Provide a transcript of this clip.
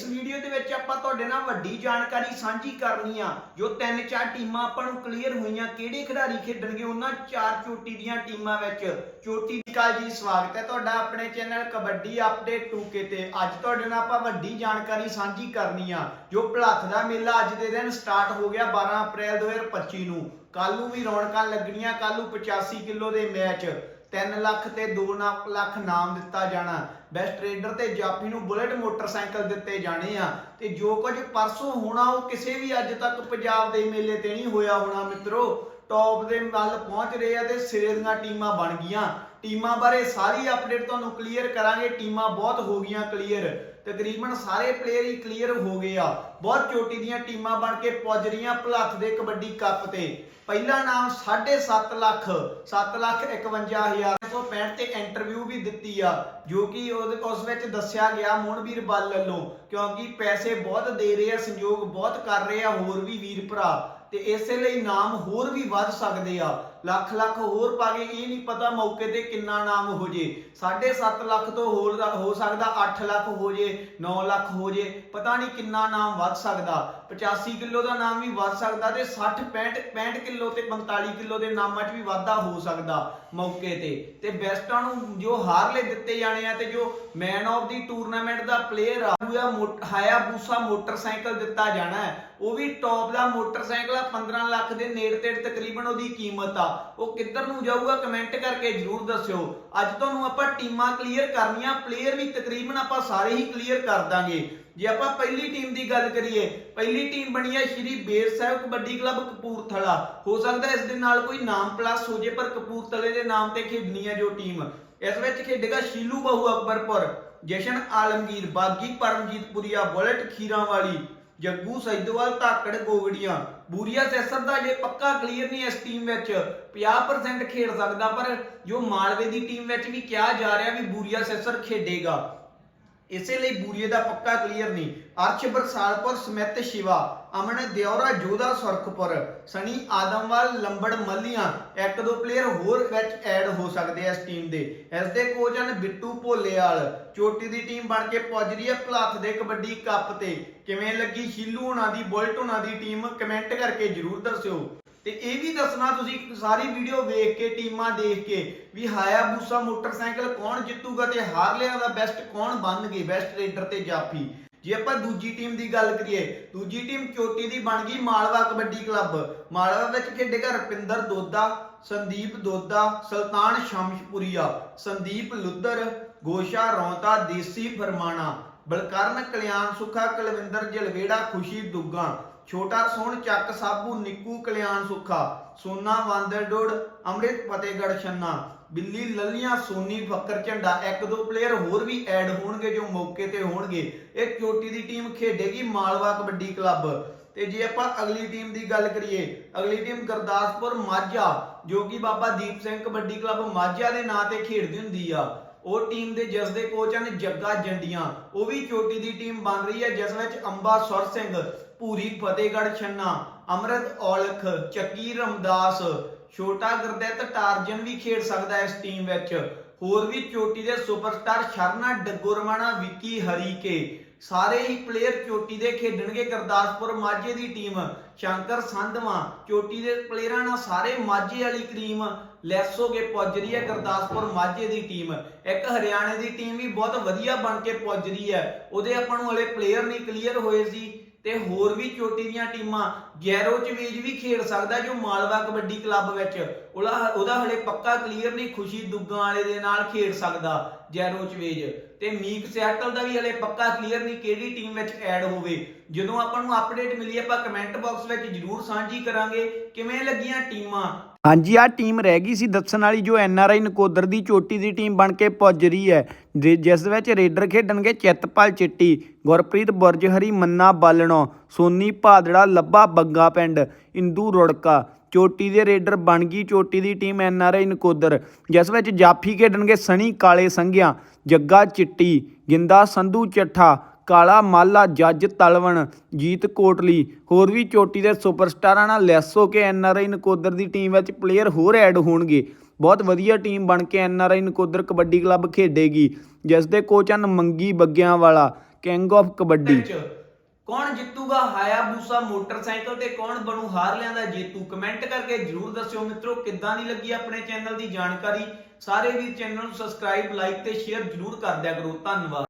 ਇਸ ਵੀਡੀਓ ਦੇ ਵਿੱਚ ਆਪਾਂ ਤੁਹਾਡੇ ਨਾਲ ਵੱਡੀ ਜਾਣਕਾਰੀ ਸਾਂਝੀ ਕਰਨੀ ਆ। ਜੋ ਤਿੰਨ ਚਾਰ ਟੀਮਾਂ ਆਪਾਂ ਨੂੰ ਕਲੀਅਰ ਹੋਈਆਂ, ਕਿਹੜੇ ਖਿਡਾਰੀ ਖੇਡਣਗੇ ਉਹਨਾਂ ਚਾਰ ਚੋਟੀ ਦੀਆਂ ਟੀਮਾਂ ਵਿੱਚ। ਚੋਟੀ ਕਾਲ ਜੀ, ਸਵਾਗਤ ਹੈ ਤੁਹਾਡਾ ਆਪਣੇ ਚੈਨਲ ਕਬੱਡੀ ਅਪਡੇਟ 2K ਤੇ। ਅੱਜ ਤੁਹਾਡੇ ਨਾਲ ਆਪਾਂ ਵੱਡੀ ਜਾਣਕਾਰੀ ਸਾਂਝੀ ਕਰਨੀ ਆ, ਜੋ ਭਲੱਥ ਦਾ ਮੇਲਾ ਅੱਜ ਦੇ ਦਿਨ ਸਟਾਰਟ ਹੋ ਗਿਆ 12 ਅਪ੍ਰੈਲ 2025 ਨੂੰ। ਕੱਲ ਨੂੰ ਵੀ ਰੌਣਕਾਂ ਲੱਗਣੀਆਂ ਕੱਲ ਨੂੰ 85 ਕਿਲੋ ਦੇ ਮੈਚ 3 ਲੱਖ ਤੇ 2 ਲੱਖ ਨਾਮ ਦਿੱਤਾ ਜਾਣਾ। ਬੈਸਟ ਰੇਡਰ ਤੇ ਜਾਫੀ ਨੂੰ ਬੁਲੇਟ ਮੋਟਰਸਾਈਕਲ ਦਿੱਤੇ ਜਾਣੇ ਆ। ਤੇ ਜੋ ਕੁਝ ਪਰਸੋਂ ਹੋਣਾ, ਉਹ ਕਿਸੇ ਵੀ ਅੱਜ ਤੱਕ ਪੰਜਾਬ ਦੇ ਮੇਲੇ ਤੇ ਨਹੀਂ ਹੋਇਆ ਹੋਣਾ ਮਿੱਤਰੋ। ਟੌਪ ਦੇ ਵੱਲ ਪਹੁੰਚ ਰਹੇ ਆ ਤੇ ਸਿਰੇ ਦੀਆਂ ਟੀਮਾਂ ਬਣ ਗਈਆਂ। ਟੀਮਾਂ ਬਾਰੇ ਸਾਰੀ ਅਪਡੇਟ ਤੁਹਾਨੂੰ ਕਲੀਅਰ ਕਰਾਂਗੇ। ਟੀਮਾਂ ਬਹੁਤ ਹੋ ਗਈਆਂ ਕਲੀਅਰ ਤਕਰੀਬਨ ਸਾਰੇ ਪਲੇਅਰ ਹੀ ਕਲੀਅਰ ਹੋ ਗਏ ਆ। ਬਹੁਤ ਚੋਟੀ ਦੀਆਂ ਟੀਮਾਂ ਬਣ ਕੇ ਪੁੱਜ ਰਹੀਆਂ ਭਲੱਥ ਦੇ ਕਬੱਡੀ ਕੱਪ ਤੇ। ਪਹਿਲਾ ਨਾਮ 7.5 ਲੱਖ 7 ਲੱਖ 51065 ਤੇ ਇੰਟਰਵਿਊ ਵੀ ਦਿੱਤੀ ਆ, ਜੋ ਕਿ ਉਹਦੇ ਉਸ ਵਿੱਚ ਦੱਸਿਆ ਗਿਆ ਮੋਹਨਵੀਰ ਬੱਲ ਵੱਲੋਂ, ਕਿਉਂਕਿ ਪੈਸੇ ਬਹੁਤ ਦੇ ਰਹੇ ਆ, ਸੰਯੋਗ ਬਹੁਤ ਕਰ ਰਹੇ ਆ ਹੋਰ ਵੀ ਵੀਰ ਭਰਾ। ਤੇ ਇਸੇ ਲਈ ਨਾਮ ਹੋਰ ਵੀ ਵੱਧ ਸਕਦੇ ਆ। ਲੱਖ ਲੱਖ ਹੋਰ ਪਾ ਕੇ, ਇਹ ਨਹੀਂ ਪਤਾ ਮੌਕੇ ਤੇ ਕਿੰਨਾ ਨਾਮ ਹੋ ਜੇ। 7.5 ਲੱਖ ਤੋਂ ਹੋਰ ਹੋ ਸਕਦਾ 8 ਲੱਖ ਹੋ ਜੇ 9 ਲੱਖ ਹੋ ਜੇ, ਪਤਾ ਨਹੀਂ ਕਿੰਨਾ ਨਾਮ ਵੱਧ ਸਕਦਾ। 85 ਕਿਲੋ ਦਾ ਨਾਮ ਵੀ ਵੱਧ ਸਕਦਾ ਤੇ 60 65 65 ਕਿਲੋ ਤੇ 45 ਕਿਲੋ ਦੇ ਨਾਮਾਂ 'ਚ ਵੀ ਵਾਧਾ ਹੋ ਸਕਦਾ ਮੌਕੇ ਤੇ। ਤੇ ਬੈਸਟਾਂ ਨੂੰ ਜੋ ਹਾਰਲੇ ਦਿੱਤੇ ਜਾਣੇ ਆ ਤੇ ਜੋ ਮੈਨ ਆਫ ਦੀ ਟੂਰਨਾਮੈਂਟ ਦਾ ਪਲੇਅਰ ਆ ਉਹ ਹਾਇਆ ਮੋਟਰਸਾਈਕਲ ਦਿੱਤਾ ਜਾਣਾ ਹੈ। ਉਹ ਵੀ ਟੌਪ ਦਾ ਮੋਟਰਸਾਈਕਲ ਆ 15 ਲੱਖ ਦੇ ਨੇੜੇ ਤੇੜ ਤਕਰੀਬਨ ਉਹਦੀ ਕੀਮਤ ਆ। ਉਹ ਕਿੱਧਰ ਨੂੰ ਜਾਊਗਾ ਕਮੈਂਟ ਕਰਕੇ ਜਰੂਰ ਦੱਸਿਓ। ਅੱਜ ਤੁਹਾਨੂੰ ਆਪਾਂ ਟੀਮਾਂ ਕਲੀਅਰ ਕਰਨੀਆਂ ਪਲੇਅਰ ਵੀ ਤਕਰੀਬਨ ਆਪਾਂ ਸਾਰੇ ਹੀ ਕਲੀਅਰ ਕਰ ਦਾਂਗੇ। ਜੇ ਆਪਾਂ ਪਹਿਲੀ ਟੀਮ ਦੀ ਗੱਲ ਕਰੀਏ, ਪਹਿਲੀ ਟੀਮ ਬਣੀ ਹੈ ਸ਼੍ਰੀ ਬੇਰ ਸਾਹਿਬ ਕਬੱਡੀ ਕਲੱਬ ਕਪੂਰਥਲਾ। ਹੋ ਸਕਦਾ ਇਸ ਦੇ ਨਾਲ ਕੋਈ ਨਾਮ ਪਲੱਸ ਹੋ ਜੇ, ਪਰ ਕਪੂਰਥਲੇ ਦੇ ਨਾਮ ਤੇ ਖੇਡਣੀ ਹੈ ਜੋ ਟੀਮ ਇਸ ਵਿੱਚ ਖੇਡੇਗਾ ਸ਼ੀਲੂ ਬਹੂ ਅਕਬਰਪੁਰ, ਜਸ਼ਨ ਆਲਮਗੀਰ, ਬਾਗੀ ਪਰਮਜੀਤ ਪੁਰੀਆ, ਬੁਲਟ ਖੀਰਾਂ ਵਾਲੀ ਜੱਗੂ ਸੈਦੋਵਾਲ ਧਾਕੜ ਗੋਗੜੀਆਂ। ਬੂਰੀਆ ਸੈਸਰ ਦਾ ਜੇ ਪੱਕਾ ਕਲੀਅਰ ਨਹੀਂ ਇਸ ਟੀਮ ਵਿੱਚ 50% ਖੇਡ ਸਕਦਾ, ਪਰ ਜੋ ਮਾਲਵੇ ਦੀ ਟੀਮ ਵਿੱਚ ਵੀ ਕਿਹਾ ਜਾ ਰਿਹਾ ਵੀ ਬੂਰੀਆ ਸੈਸਰ ਖੇਡੇਗਾ। ਇਸੇ ਲਈ ਬੂਰੀਏ ਦਾ ਪੱਕਾ ਕਲੀਅਰ ਨਹੀਂ। ਅਰਸ਼ ਬਰਸਾਲਪੁਰ ਸਮਿਤ ਸ਼ਿਵਾ, ਅਮਨ ਦਿਉਰਾ ਜੋਧਾ, ਸੁਰਖਪੁਰ, ਸਣੀ, ਆਦਮਵਾਲ, ਲੰਬੜ, ਮੱਲੀਆਂ, ਇੱਕ ਦੋ ਪਲੇਅਰ ਹੋਰ ਵਿੱਚ ਐਡ ਹੋ ਸਕਦੇ ਆ ਇਸ ਟੀਮ ਦੇ। ਇਸ ਦੇ ਕੋਚ ਹਨ ਬਿੱਟੂ ਭੋਲੇਵਾਲ। ਚੋਟੀ ਦੀ ਟੀਮ ਬਣ ਕੇ ਪੁੱਜ ਰਹੀ ਹੈ ਭਲੱਥ ਦੇ ਕਬੱਡੀ ਕੱਪ ਤੇ। ਕਿਵੇਂ ਲੱਗੀ ਸ਼ੀਲੂ ਹੋਣਾ ਦੀ, ਬੁਲਟ ਹੋਣਾ ਦੀ ਟੀਮ ਕਮੈਂਟ ਕਰਕੇ ਜਰੂਰ ਦੱਸਿਓ। ਤੇ ਇਹ ਵੀ ਦੱਸਣਾ ਤੁਸੀਂ ਸਾਰੀ ਵੀਡੀਓ ਵੇਖ ਕੇ, ਟੀਮਾਂ ਦੇਖ ਕੇ ਵੀ ਹਾਇਆ ਮੋਟਰਸਾਈਕਲ ਕੌਣ ਜਿੱਤੂਗਾ ਤੇ ਹਾਰਲਿਆਂ ਦਾ ਬੈਸਟ ਕੌਣ ਬਣਨਗੇ ਬੈਸਟ ਰੇਡਰ ਤੇ ਜਾਫੀ। ਜੇ ਆਪਾਂ ਦੂਜੀ ਟੀਮ ਦੀ ਗੱਲ ਕਰੀਏ, ਦੂਜੀ ਟੀਮ ਚੋਟੀ ਦੀ ਬਣ ਗਈ ਮਾਲਵਾ ਕਬੱਡੀ ਕਲੱਬ ਮਾਲਵਾ ਵਿੱਚ ਖੇਡੇਗਾ ਰਪਿੰਦਰ ਦੋਦਾ, ਸੰਦੀਪ ਦੋਦਾ, ਸੁਲਤਾਨ ਸ਼ਮਸ਼ਪੁਰੀਆ, ਸੰਦੀਪ ਲੁੱਧਰ, ਗੋਸ਼ਾ ਰੌਂਤਾ, ਦੇਸੀ ਫਰਮਾਣਾ, ਬਲਕਰਨ ਕਲਿਆਣ ਸੁਖਾ, ਕੁਲਵਿੰਦਰ ਜਲਵੇੜਾ, ਖੁਸ਼ੀ ਦੁੱਗਾ। ਛੋਟਾ ਸੋਹਣ ਚੱਕ ਸਾਬੂ, ਨਿੱਕੂ ਕਲਿਆਣ ਸੁਖਾ, ਸੋਨਾ ਵਾਂਦਰਡੋੜ ਅੰਮ੍ਰਿਤ ਫਤਿਹਗੜ੍ਹ ਛੰਨਾ। ਬਿੱਲੀ ਲੱਲੀਆਂ, ਸੋਨੀ ਫੱਕਰ ਝੰਡਾ, ਇੱਕ ਦੋ ਪਲੇਅਰ ਹੋਰ ਵੀ ਐਡ ਹੋਣਗੇ ਜੋ ਮੌਕੇ ਤੇ ਹੋਣਗੇ। ਇਹ ਚੋਟੀ ਦੀ ਟੀਮ ਖੇਡੇਗੀ ਮਾਲਵਾ ਕਬੱਡੀ ਕਲੱਬ ਤੇ ਜੇ ਆਪਾਂ ਅਗਲੀ ਟੀਮ ਦੀ ਗੱਲ ਕਰੀਏ, ਅਗਲੀ ਟੀਮ ਗੁਰਦਾਸਪੁਰ ਮਾਝਾ, ਜੋ ਕਿ ਬਾਬਾ ਦੀਪ ਸਿੰਘ ਕਬੱਡੀ ਕਲੱਬ ਮਾਝਾ ਦੇ ਨਾਂ ਤੇ ਖੇਡਦੀ ਹੁੰਦੀ ਆ। ਉਹ ਟੀਮ ਦੇ ਜਿਸ ਦੇ ਕੋਚ ਹਨ ਜੱਗਾ ਜੰਡੀਆਂ। ਉਹ ਵੀ ਚੋਟੀ ਦੀ ਟੀਮ ਬਣ ਰਹੀ ਹੈ ਜਿਸ ਵਿੱਚ ਅੰਬਾ ਸੁਰ ਸਿੰਘ, ਪੂਰੀ ਫਤਿਹਗੜ੍ਹ ਛੰਨਾ, ਅਮਰਤ ਔਲਖ, ਚੱਕੀ ਰਮਦਾਸ, ਛੋਟਾ ਗੁਰਦਿੱਤ ਟਾਰਜਨ ਵੀ ਖੇਡ ਸਕਦਾ ਹੈ ਇਸ ਟੀਮ ਵਿੱਚ। ਹੋਰ ਵੀ ਚੋਟੀ ਦੇ ਸੁਪਰਸਟਾਰ ਸ਼ਰਨਾ ਡੱਗੋਰਮਾਣਾ ਵਿੱਕੀ ਹਰੀਕੇ। ਸਾਰੇ ਹੀ ਪਲੇਅਰ ਚੋਟੀ ਦੇ ਖੇਡਣਗੇ ਗੁਰਦਾਸਪੁਰ ਮਾਝੇ ਦੀ ਟੀਮ ਸ਼ੰਕਰ ਸੰਧਵਾ। ਚੋਟੀ ਦੇ ਪਲੇਅਰਾਂ ਨਾਲ ਸਾਰੇ ਮਾਝੇ ਵਾਲੀ ਟੀਮ ਲੈਸ ਹੋ ਕੇ ਪੁੱਜ ਰਹੀ ਹੈ ਗੁਰਦਾਸਪੁਰ ਮਾਝੇ ਦੀ ਟੀਮ ਇੱਕ ਹਰਿਆਣੇ ਦੀ ਟੀਮ ਵੀ ਬਹੁਤ ਵਧੀਆ ਬਣ ਕੇ ਪੁੱਜ ਰਹੀ ਹੈ। ਉਹਦੇ ਆਪਾਂ ਨੂੰ ਹਲੇ ਪਲੇਅਰ ਨਹੀਂ ਕਲੀਅਰ ਹੋਏ ਸੀ। ਤੇ ਹੋਰ ਵੀ ਚੋਟੀ ਦੀਆਂ ਟੀਮਾਂ ਗੈਰੋ ਚਵੇਜ ਵੀ ਖੇਡ ਸਕਦਾ ਜੋ ਮਾਲਵਾ ਕਬੱਡੀ ਕਲੱਬ ਵਿੱਚ ਉਹਦਾ ਉਹਦਾ ਹਲੇ ਪੱਕਾ ਕਲੀਅਰ ਨਹੀਂ, ਖੁਸ਼ੀ ਦੁੱਗਾਂ ਵਾਲੇ ਦੇ ਨਾਲ ਖੇਡ ਸਕਦਾ ਜੈਰੋ ਚਵੇਜ ਤੇ ਮੀਕ ਸਿਆਟਲ ਦਾ ਵੀ ਹਲੇ ਪੱਕਾ ਕਲੀਅਰ ਨਹੀਂ ਕਿਹੜੀ ਟੀਮ ਵਿੱਚ ਐਡ ਹੋਵੇ। ਜਦੋਂ ਆਪਾਂ ਨੂੰ ਅਪਡੇਟ ਮਿਲੀ, ਆਪਾਂ ਕਮੈਂਟ ਬਾਕਸ ਵਿੱਚ ਜਰੂਰ ਸਾਂਝੀ ਕਰਾਂਗੇ ਕਿਵੇਂ ਲੱਗੀਆਂ ਟੀਮਾਂ ਹਾਂਜੀ ਆ ਟੀਮ ਰਹਿ ਗਈ ਸੀ ਦੱਸਣ ਵਾਲੀ ਜੋ ਐਨ ਆਰ ਆਈ ਨਕੋਦਰ ਦੀ ਚੋਟੀ ਦੀ ਟੀਮ ਬਣ ਕੇ ਪੁੱਜ ਰਹੀ ਹੈ। ਜਿ- ਜਿਸ ਵਿੱਚ ਰੇਡਰ ਖੇਡਣਗੇ ਚਿੱਤਪਾਲ ਚਿੱਟੀ, ਗੁਰਪ੍ਰੀਤ ਬੁਰਜਹਰੀ ਮੰਨਾ, ਬਾਲਣੋ, ਸੋਨੀ ਭਾਦੜਾ, ਲੱਭਾ ਬੱਗਾ ਪਿੰਡ, ਇੰਦੂ ਰੁੜਕਾ। ਚੋਟੀ ਦੇ ਰੇਡਰ ਬਣ ਗਈ ਚੋਟੀ ਦੀ team N R I Nakodar, ਜਿਸ ਵਿੱਚ ਜਾਫੀ ਖੇਡਣਗੇ ਸਣੀ ਕਾਲੇ ਸੰਘਿਆ, ਜੱਗਾ ਚਿੱਟੀ, ਗਿੰਦਾ ਸੰਧੂ ਚੱਠਾ ਕਾਲਾ ਮਾਲਾ ਜੱਜ ਤਲਵਣ, ਜੀਤ ਕੋਟਲੀ। ਹੋਰ ਵੀ ਚੋਟੀ ਦੇ ਸੁਪਰਸਟਾਰਾਂ ਨਾਲ ਲੈਸ ਹੋ ਕੇ ਆਈ ਨਕੋਦਰ ਦੀ ਟੀਮ ਵਿੱਚ ਪਲੇਅਰ ਹੋਰ ਐਡ ਹੋਣਗੇ। ਬਹੁਤ ਵਧੀਆ ਟੀਮ ਬਣ ਕੇ N R I Nakodar kabaddi club ਖੇਡੇਗੀ, ਜਿਸ ਦੇ ਕੋਚ ਹਨ ਮੰਗੀ ਬੱਗਿਆਂ ਵਾਲਾ ਕਿੰਗ ਆਫ ਕਬੱਡੀ ਕੌਣ ਜਿੱਤੂਗਾ? ਹਾਇਆਬੂਸਾ ਮੋਟਰਸਾਈਕਲ ਤੇ ਕੌਣ ਬਣੂ ਹਾਰਲਿਆਂ ਦਾ ਜੇਤੂ? ਕਮੈਂਟ ਕਰਕੇ ਜਰੂਰ ਦੱਸਿਓ ਮਿੱਤਰੋ, ਕਿੱਦਾਂ ਦੀ ਲੱਗੀ ਆਪਣੇ ਚੈਨਲ ਦੀ ਜਾਣਕਾਰੀ? ਸਾਰੇ ਵੀ ਚੈਨਲ ਨੂੰ ਸਬਸਕ੍ਰਾਈਬ ਲਾਈਕ ਤੇ ਸ਼ੇਅਰ ਜਰੂਰ ਕਰ ਦਿਆ ਕਰੋ। ਧੰਨਵਾਦ।